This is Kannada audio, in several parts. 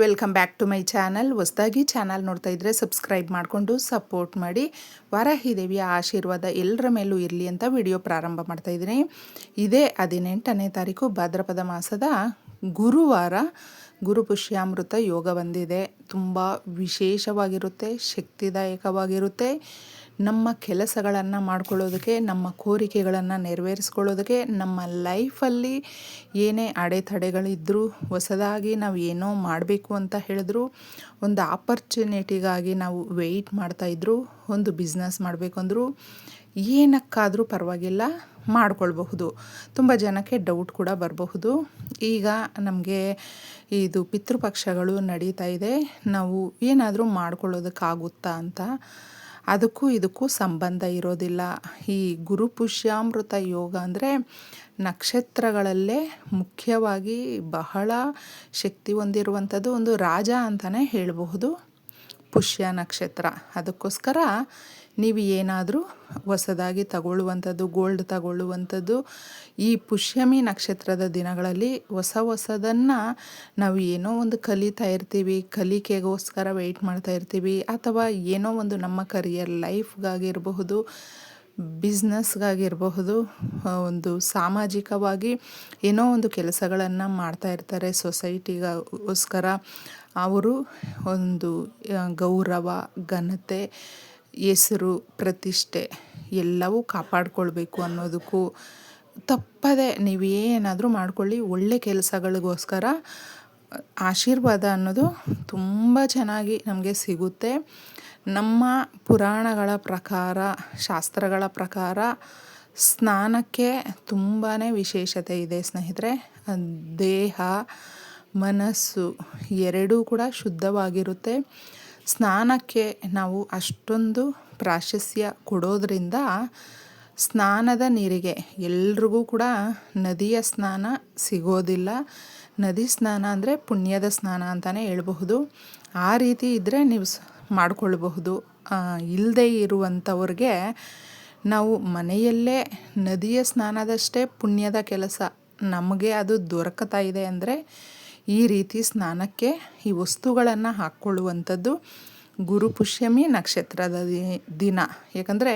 Welcome back to my channel. ಹೊಸದಾಗಿ ಚಾನಲ್ ನೋಡ್ತಾ ಇದ್ದರೆ ಸಬ್ಸ್ಕ್ರೈಬ್ ಮಾಡಿಕೊಂಡು ಸಪೋರ್ಟ್ ಮಾಡಿ. ವಾರಾಹಿ ದೇವಿಯ ಆಶೀರ್ವಾದ ಎಲ್ಲರ ಮೇಲೂ ಇರಲಿ ಅಂತ ವಿಡಿಯೋ ಪ್ರಾರಂಭ ಮಾಡ್ತಾ ಇದ್ದೀನಿ. ಇದೇ ಹದಿನೆಂಟನೇ ತಾರೀಕು ಭಾದ್ರಪದ ಮಾಸದ ಗುರುವಾರ ಗುರು ಪುಷ್ಯಾಮೃತ ಯೋಗ ಬಂದಿದೆ. ತುಂಬ ವಿಶೇಷವಾಗಿರುತ್ತೆ, ಶಕ್ತಿದಾಯಕವಾಗಿರುತ್ತೆ. ನಮ್ಮ ಕೆಲಸಗಳನ್ನು ಮಾಡ್ಕೊಳ್ಳೋದಕ್ಕೆ, ನಮ್ಮ ಕೋರಿಕೆಗಳನ್ನು ನೆರವೇರಿಸ್ಕೊಳ್ಳೋದಕ್ಕೆ, ನಮ್ಮ ಲೈಫಲ್ಲಿ ಏನೇ ಅಡೆತಡೆಗಳಿದ್ದರೂ ಹೊಸದಾಗಿ ನಾವು ಏನೋ ಮಾಡಬೇಕು ಅಂತ ಹೇಳಿದ್ರು, ಒಂದು ಆಪರ್ಚುನಿಟಿಗಾಗಿ ನಾವು ವೆಯ್ಟ್ ಮಾಡ್ತಾಯಿದ್ರು ಒಂದು ಬಿಸ್ನೆಸ್ ಮಾಡಬೇಕು ಅಂದರು ಏನಕ್ಕಾದರೂ ಪರವಾಗಿಲ್ಲ, ಮಾಡ್ಕೊಳ್ಬಹುದು. ತುಂಬ ಜನಕ್ಕೆ ಡೌಟ್ ಕೂಡ ಬರಬಹುದು. ಈಗ ನಮಗೆ ಇದು ಪಿತೃಪಕ್ಷಗಳು ನಡೀತಾ ಇದೆ. ನಾವು ಏನಾದರೂ ಮಾಡ್ಕೊಳ್ಳೋದಕ್ಕಾಗುತ್ತಾ ಅಂತ ಅದಕ್ಕೂ ಇದಕ್ಕೂ ಸಂಬಂಧ ಇರೋದಿಲ್ಲ. ಈ ಗುರು ಪುಷ್ಯಾಮೃತ ಯೋಗ ಅಂದರೆ ನಕ್ಷತ್ರಗಳಲ್ಲೇ ಮುಖ್ಯವಾಗಿ ಬಹಳ ಶಕ್ತಿ ಹೊಂದಿರುವಂಥದ್ದು ಒಂದು ರಾಜ ಅಂತಲೇ ಹೇಳಬಹುದು. ಪುಷ್ಯ ನಕ್ಷತ್ರ. ಅದಕ್ಕೋಸ್ಕರ ನೀವು ಏನಾದರೂ ಹೊಸದಾಗಿ ತಗೊಳ್ಳುವಂಥದ್ದು ಗೋಲ್ಡ್ ತಗೊಳ್ಳುವಂಥದ್ದು, ಈ ಪುಷ್ಯಮಿ ನಕ್ಷತ್ರದ ದಿನಗಳಲ್ಲಿ ಹೊಸ ಹೊಸದನ್ನು ನಾವು ಏನೋ ಒಂದು ಕಲಿತಾ ಇರ್ತೀವಿ ಕಲಿಕೆಗೋಸ್ಕರ ವೆಯ್ಟ್ ಮಾಡ್ತಾ ಇರ್ತೀವಿ, ಅಥವಾ ಏನೋ ಒಂದು ನಮ್ಮ ಕರಿಯರ್ ಲೈಫ್ಗಾಗಿರಬಹುದು ಬಿಸ್ನೆಸ್ಗಾಗಿರಬಹುದು ಒಂದು ಸಾಮಾಜಿಕವಾಗಿ ಏನೋ ಒಂದು ಕೆಲಸಗಳನ್ನು ಮಾಡ್ತಾ ಇರ್ತಾರೆ ಸೊಸೈಟಿಗೋಸ್ಕರ ಅವರು ಒಂದು ಗೌರವ, ಘನತೆ ಹೆಸರು, ಪ್ರತಿಷ್ಠೆ ಎಲ್ಲವೂ ಕಾಪಾಡ್ಕೊಳ್ಬೇಕು ಅನ್ನೋದಕ್ಕೂ ತಪ್ಪದೆ ನೀವೇನಾದರೂ ಮಾಡ್ಕೊಳ್ಳಿ. ಒಳ್ಳೆ ಕೆಲಸಗಳಿಗೋಸ್ಕರ ಆಶೀರ್ವಾದ ಅನ್ನೋದು ತುಂಬ ಚೆನ್ನಾಗಿ ನಮಗೆ ಸಿಗುತ್ತೆ. ನಮ್ಮ ಪುರಾಣಗಳ ಪ್ರಕಾರ, ಶಾಸ್ತ್ರಗಳ ಪ್ರಕಾರ ಸ್ನಾನಕ್ಕೆ ತುಂಬಾ ವಿಶೇಷತೆ ಇದೆ ಸ್ನೇಹಿತರೆ. ದೇಹ, ಮನಸ್ಸು ಎರಡೂ ಕೂಡ ಶುದ್ಧವಾಗಿರುತ್ತೆ. ಸ್ನಾನಕ್ಕೆ ನಾವು ಅಷ್ಟೊಂದು ಪ್ರಾಶಸ್ತ್ಯ ಕೊಡೋದ್ರಿಂದ ಸ್ನಾನದ ನೀರಿಗೆ ಎಲ್ರಿಗೂ ಕೂಡ ನದಿಯ ಸ್ನಾನ ಸಿಗೋದಿಲ್ಲ. ನದಿ ಸ್ನಾನ ಅಂದರೆ ಪುಣ್ಯದ ಸ್ನಾನ ಅಂತಲೇ ಹೇಳ್ಬಹುದು. ಆ ರೀತಿ ಇದ್ದರೆ ನೀವು ಮಾಡಿಕೊಳ್ಬಹುದು. ಇಲ್ಲದೆ ಇರುವಂಥವ್ರಿಗೆ ನಾವು ಮನೆಯಲ್ಲೇ ನದಿಯ ಸ್ನಾನದಷ್ಟೇ ಪುಣ್ಯದ ಕೆಲಸ. ನಮಗೆ ಅದು ದೊರಕತಾ ಇದೆ ಅಂದರೆ ಈ ರೀತಿ ಸ್ನಾನಕ್ಕೆ ಈ ವಸ್ತುಗಳನ್ನು ಹಾಕ್ಕೊಳ್ಳುವಂಥದ್ದು ಗುರುಪುಷ್ಯಮಿ ನಕ್ಷತ್ರದ ದಿನ. ಯಾಕಂದರೆ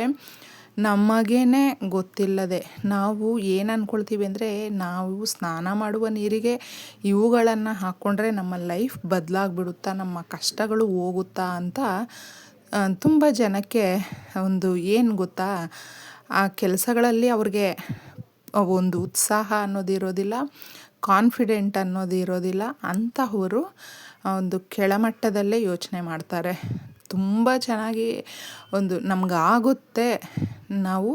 ನಮಗೇನೆ ಗೊತ್ತಿಲ್ಲದೆ ನಾವು ಏನು ಅಂದ್ಕೊಳ್ತೀವಿ ಅಂದರೆ ನಾವು ಸ್ನಾನ ಮಾಡುವ ನೀರಿಗೆ ಇವುಗಳನ್ನು ಹಾಕ್ಕೊಂಡ್ರೆ ನಮ್ಮ ಲೈಫ್ ಬದಲಾಗ್ಬಿಡುತ್ತಾ, ನಮ್ಮ ಕಷ್ಟಗಳು ಹೋಗುತ್ತಾ ಅಂತ ತುಂಬ ಜನಕ್ಕೆ ಒಂದು ಏನು ಗೊತ್ತಾ, ಆ ಕೆಲಸಗಳಲ್ಲಿ ಅವ್ರಿಗೆ ಒಂದು ಉತ್ಸಾಹ ಅನ್ನೋದು ಇರೋದಿಲ್ಲ ಕಾನ್ಫಿಡೆಂಟ್ ಅನ್ನೋದು ಇರೋದಿಲ್ಲ. ಅಂತಹವರು ಒಂದು ಕೆಳಮಟ್ಟದಲ್ಲೇ ಯೋಚನೆ ಮಾಡ್ತಾರೆ. ತುಂಬ ಚೆನ್ನಾಗಿ ಒಂದು ನಮಗಾಗುತ್ತೆ. ನಾವು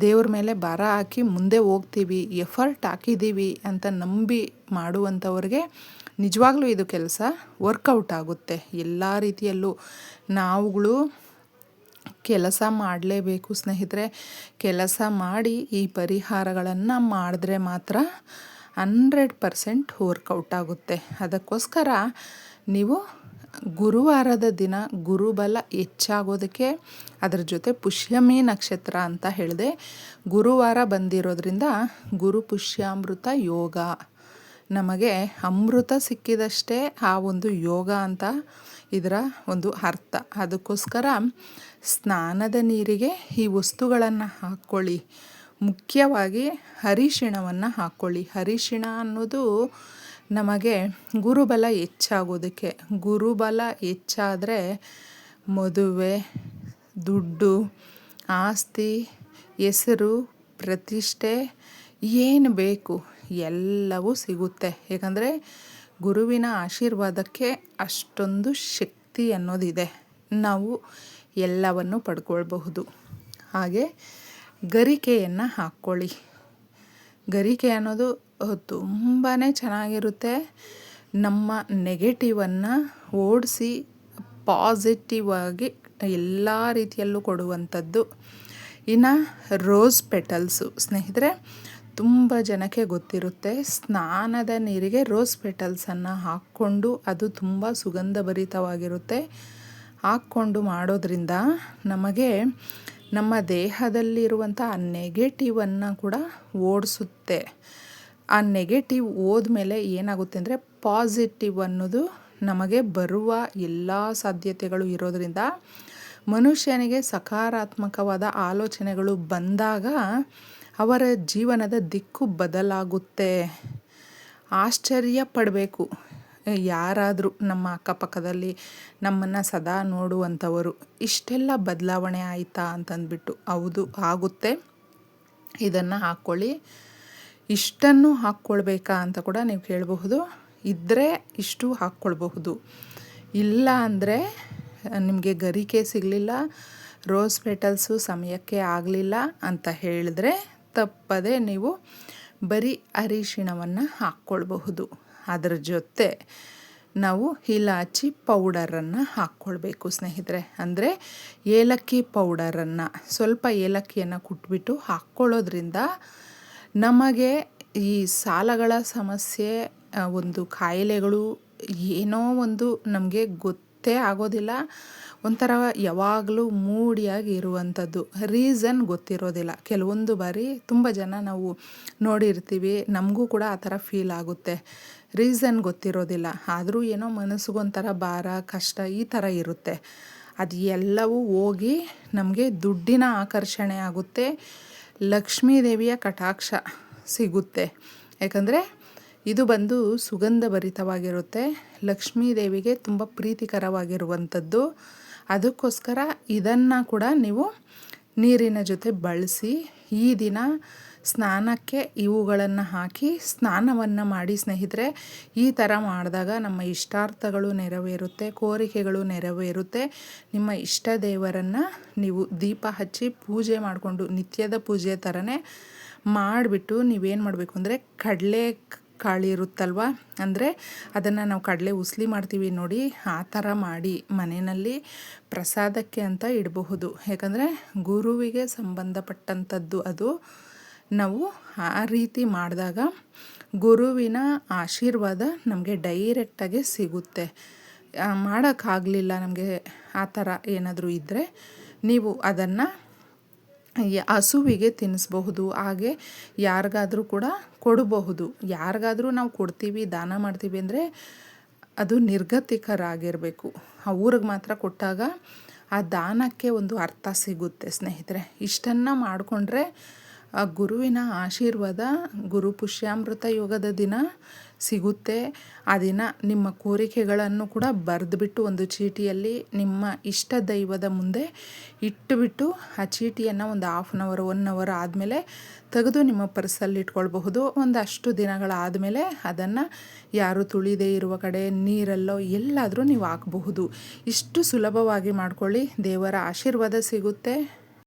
ದೇವ್ರ ಮೇಲೆ ಭಾರ ಹಾಕಿ ಮುಂದೆ ಹೋಗ್ತೀವಿ ಎಫರ್ಟ್ ಹಾಕಿದ್ದೀವಿ ಅಂತ ನಂಬಿ ಮಾಡುವಂಥವ್ರಿಗೆ ನಿಜವಾಗ್ಲೂ ಇದು ಕೆಲಸ ವರ್ಕೌಟ್ ಆಗುತ್ತೆ. ಎಲ್ಲ ರೀತಿಯಲ್ಲೂ ನಾವುಗಳು ಕೆಲಸ ಮಾಡಲೇಬೇಕು ಸ್ನೇಹಿತರೆ. ಕೆಲಸ ಮಾಡಿ ಈ ಪರಿಹಾರಗಳನ್ನು ಮಾಡಿದ್ರೆ ಮಾತ್ರ ಹಂಡ್ರೆಡ್ ಪರ್ಸೆಂಟ್ ವರ್ಕೌಟ್ ಆಗುತ್ತೆ ಅದಕ್ಕೋಸ್ಕರ ನೀವು ಗುರುವಾರದ ದಿನ ಗುರುಬಲ ಹೆಚ್ಚಾಗೋದಕ್ಕೆ ಅದರ ಜೊತೆ ಪುಷ್ಯಮಿ ನಕ್ಷತ್ರ ಅಂತ ಹೇಳಿದೆ. ಗುರುವಾರ ಬಂದಿರೋದ್ರಿಂದ ಗುರು ಪುಷ್ಯಾಮೃತ ಯೋಗ. ನಮಗೆ ಅಮೃತ ಸಿಕ್ಕಿದಷ್ಟೇ ಆ ಒಂದು ಯೋಗ ಅಂತ ಇದರ ಒಂದು ಅರ್ಥ. ಅದಕ್ಕೋಸ್ಕರ ಸ್ನಾನದ ನೀರಿಗೆ ಈ ವಸ್ತುಗಳನ್ನು ಹಾಕ್ಕೊಳ್ಳಿ. ಮುಖ್ಯವಾಗಿ ಅರಿಶಿಣವನ್ನು ಹಾಕ್ಕೊಳ್ಳಿ ಅರಿಶಿಣ ಅನ್ನೋದು ನಮಗೆ ಗುರುಬಲ ಹೆಚ್ಚಾಗೋದಕ್ಕೆ. ಗುರುಬಲ ಹೆಚ್ಚಾದರೆ ಮದುವೆ, ದುಡ್ಡು, ಆಸ್ತಿ, ಹೆಸರು, ಪ್ರತಿಷ್ಠೆ ಏನು ಬೇಕು ಎಲ್ಲವೂ ಸಿಗುತ್ತೆ. ಏಕೆಂದರೆ ಗುರುವಿನ ಆಶೀರ್ವಾದಕ್ಕೆ ಅಷ್ಟೊಂದು ಶಕ್ತಿ ಅನ್ನೋದಿದೆ. ನಾವು ಎಲ್ಲವನ್ನು ಪಡ್ಕೊಳ್ಬಹುದು. ಹಾಗೆ ಗರಿಕೆಯನ್ನು ಹಾಕ್ಕೊಳ್ಳಿ. ಗರಿಕೆ ಅನ್ನೋದು ತುಂಬಾ ಚೆನ್ನಾಗಿರುತ್ತೆ. ನಮ್ಮ ನೆಗೆಟಿವನ್ನು ಓಡಿಸಿ ಪಾಸಿಟಿವ್ ಆಗಿ ಎಲ್ಲ ರೀತಿಯಲ್ಲೂ ಕೊಡುವಂಥದ್ದು. ಇನ್ನು ರೋಸ್ ಪೆಟಲ್ಸು ಸ್ನೇಹಿತರೆ, ತುಂಬ ಜನಕ್ಕೆ ಗೊತ್ತಿರುತ್ತೆ. ಸ್ನಾನದ ನೀರಿಗೆ ರೋಸ್ ಪೆಟಲ್ಸನ್ನು ಹಾಕ್ಕೊಂಡು ಅದು ತುಂಬ ಸುಗಂಧಭರಿತವಾಗಿರುತ್ತೆ. ಹಾಕ್ಕೊಂಡು ಮಾಡೋದ್ರಿಂದ ನಮಗೆ ನಮ್ಮ ದೇಹದಲ್ಲಿರುವಂಥ ಆ ನೆಗೆಟಿವನ್ನು ಕೂಡ ಓಡಿಸುತ್ತೆ. ಆ ನೆಗೆಟಿವ್ ಮೇಲೆ ಏನಾಗುತ್ತೆ ಅಂದರೆ ಪಾಸಿಟಿವ್ ಅನ್ನೋದು ನಮಗೆ ಬರುವ ಎಲ್ಲ ಸಾಧ್ಯತೆಗಳು ಇರೋದರಿಂದ ಮನುಷ್ಯನಿಗೆ ಸಕಾರಾತ್ಮಕವಾದ ಆಲೋಚನೆಗಳು ಬಂದಾಗ ಅವರ ಜೀವನದ ದಿಕ್ಕು ಬದಲಾಗುತ್ತೆ. ಆಶ್ಚರ್ಯ ಪಡಬೇಕು. ಯಾರಾದರೂ ನಮ್ಮ ಅಕ್ಕಪಕ್ಕದಲ್ಲಿ ನಮ್ಮನ್ನು ಸದಾ ನೋಡುವಂಥವರು, ಇಷ್ಟೆಲ್ಲ ಬದಲಾವಣೆ ಆಯಿತಾ ಅಂತಂದ್ಬಿಟ್ಟು ಹೌದು, ಆಗುತ್ತೆ. ಇದನ್ನು ಹಾಕ್ಕೊಳ್ಳಿ. ಇಷ್ಟನ್ನು ಹಾಕ್ಕೊಳ್ಬೇಕಾ ಅಂತ ಕೂಡ ನೀವು ಕೇಳಬಹುದು. ಇದ್ದರೆ ಇಷ್ಟು ಹಾಕ್ಕೊಳ್ಬಹುದು. ಇಲ್ಲ ಅಂದರೆ ನಿಮಗೆ ಗರಿಕೆ ಸಿಗಲಿಲ್ಲ, ರೋಸ್ ಪೆಟಲ್ಸು ಸಮಯಕ್ಕೆ ಆಗಲಿಲ್ಲ ಅಂತ ಹೇಳಿದ್ರೆ ತಪ್ಪದೆ ನೀವು ಬರೀ ಅರಿಶಿಣವನ್ನು ಹಾಕ್ಕೊಳ್ಬಹುದು. ಅದರ ಜೊತೆ ನಾವು ಇಲಾಚಿ ಪೌಡರನ್ನು ಹಾಕ್ಕೊಳ್ಬೇಕು ಸ್ನೇಹಿತರೆ. ಅಂದರೆ ಏಲಕ್ಕಿ ಪೌಡರನ್ನು, ಸ್ವಲ್ಪ ಏಲಕ್ಕಿಯನ್ನು ಕುಟ್ಬಿಟ್ಟು ಹಾಕ್ಕೊಳ್ಳೋದ್ರಿಂದ ನಮಗೆ ಈ ಸಾಲಗಳ ಸಮಸ್ಯೆ ಒಂದು ಕಾಯಿಲೆಗಳು ಏನೋ ಒಂದು ನಮಗೆ ಗೊತ್ತೇ ಆಗೋದಿಲ್ಲ. ಒಂಥರ ಯಾವಾಗಲೂ ಮೂಡಿಯಾಗಿ ಇರುವಂಥದ್ದು. ರೀಸನ್ ಗೊತ್ತಿರೋದಿಲ್ಲ. ಕೆಲವೊಂದು ಬಾರಿ ತುಂಬ ಜನ ನಾವು ನೋಡಿರ್ತೀವಿ, ನಮಗೂ ಕೂಡ ಆ ಥರ ಫೀಲ್ ಆಗುತ್ತೆ. ರೀಸನ್ ಗೊತ್ತಿರೋದಿಲ್ಲ. ಆದರೂ ಏನೋ ಮನಸ್ಸಿಗೊಂಥರ ಭಾರ, ಕಷ್ಟ ಈ ಥರ ಇರುತ್ತೆ. ಅದು ಎಲ್ಲವೂ ಹೋಗಿ ನಮಗೆ ದುಡ್ಡಿನ ಆಕರ್ಷಣೆ ಆಗುತ್ತೆ. ಲಕ್ಷ್ಮೀ ದೇವಿಯ ಕಟಾಕ್ಷ ಸಿಗುತ್ತೆ. ಯಾಕಂದರೆ ಇದು ಬಂದು ಸುಗಂಧ ಭರಿತವಾಗಿರುತ್ತೆ ಲಕ್ಷ್ಮೀ ದೇವಿಗೆ ತುಂಬ ಪ್ರೀತಿಕರವಾಗಿರುವಂಥದ್ದು. ಅದಕ್ಕೋಸ್ಕರ ಇದನ್ನು ಕೂಡ ನೀವು ನೀರಿನ ಜೊತೆ ಬಳಸಿ ಈ ದಿನ ಸ್ನಾನಕ್ಕೆ ಇವುಗಳನ್ನು ಹಾಕಿ ಸ್ನಾನವನ್ನು ಮಾಡಿ ಸ್ನೇಹಿತರೆ, ಈ ಥರ ಮಾಡಿದಾಗ ನಮ್ಮ ಇಷ್ಟಾರ್ಥಗಳು ನೆರವೇರುತ್ತೆ, ಕೋರಿಕೆಗಳು ನೆರವೇರುತ್ತೆ. ನಿಮ್ಮ ಇಷ್ಟ ದೇವರನ್ನು ನೀವು ದೀಪ ಹಚ್ಚಿ ಪೂಜೆ ಮಾಡಿಕೊಂಡು, ನಿತ್ಯದ ಪೂಜೆ ಥರನೇ ಮಾಡಿಬಿಟ್ಟು ನೀವೇನು ಮಾಡಬೇಕು ಅಂದರೆ ಕಡಲೆ ಕಾಳಿ ಇರುತ್ತಲ್ವ? ಅಂದರೆ ಅದನ್ನು ನಾವು ಕಡಲೆ ಉಸ್ಲಿ ಮಾಡ್ತೀವಿ ನೋಡಿ, ಆ ಥರ ಮಾಡಿ ಮನೆಯಲ್ಲಿ ಪ್ರಸಾದಕ್ಕೆ ಅಂತ ಇಡಬಹುದು. ಯಾಕಂದರೆ ಗುರುವಿಗೆ ಸಂಬಂಧಪಟ್ಟಂಥದ್ದು ಅದು ನಾವು ಆ ರೀತಿ ಮಾಡಿದಾಗ ಗುರುವಿನ ಆಶೀರ್ವಾದ ನಮಗೆ ಡೈರೆಕ್ಟಾಗಿ ಸಿಗುತ್ತೆ. ಮಾಡೋಕ್ಕಾಗಲಿಲ್ಲ ನಮಗೆ ಆ ಥರ ಏನಾದರೂ ಇದ್ದರೆ ನೀವು ಅದನ್ನು ಹಸುವಿಗೆ ತಿನ್ನಿಸ್ಬಹುದು, ಹಾಗೆ ಯಾರಿಗಾದರೂ ಕೂಡ ಕೊಡಬಹುದು. ಯಾರಿಗಾದರೂ ನಾವು ಕೊಡ್ತೀವಿ, ದಾನ ಮಾಡ್ತೀವಿ ಅಂದರೆ ಅದು ನಿರ್ಗತಿಕರಾಗಿರಬೇಕು. ಆ ಊರಿಗೆ ಮಾತ್ರ ಕೊಟ್ಟಾಗ ಆ ದಾನಕ್ಕೆ ಒಂದು ಅರ್ಥ ಸಿಗುತ್ತೆ ಸ್ನೇಹಿತರೆ. ಇಷ್ಟನ್ನು ಮಾಡಿಕೊಂಡ್ರೆ ಆ ಗುರುವಿನ ಆಶೀರ್ವಾದ ಗುರು ಪುಷ್ಯಾಮೃತ ಯೋಗದ ದಿನ ಸಿಗುತ್ತೆ. ಆ ದಿನ ನಿಮ್ಮ ಕೋರಿಕೆಗಳನ್ನು ಕೂಡ ಬರೆದುಬಿಟ್ಟು ಒಂದು ಚೀಟಿಯಲ್ಲಿ ನಿಮ್ಮ ಇಷ್ಟ ದೈವದ ಮುಂದೆ ಇಟ್ಟುಬಿಟ್ಟು ಆ ಚೀಟಿಯನ್ನು ಒಂದು half an hour one hour ಆದಮೇಲೆ ತೆಗೆದು ನಿಮ್ಮ ಪರ್ಸಲ್ಲಿ ಇಟ್ಕೊಳ್ಬಹುದು. ಒಂದಷ್ಟು ದಿನಗಳಾದಮೇಲೆ ಅದನ್ನು ಯಾರು ತುಳಿದೇ ಇರುವ ಕಡೆ ನೀರಲ್ಲೋ ಎಲ್ಲಾದರೂ ನೀವು ಹಾಕಬಹುದು. ಇಷ್ಟು ಸುಲಭವಾಗಿ ಮಾಡ್ಕೊಳ್ಳಿ. ದೇವರ ಆಶೀರ್ವಾದ ಸಿಗುತ್ತೆ.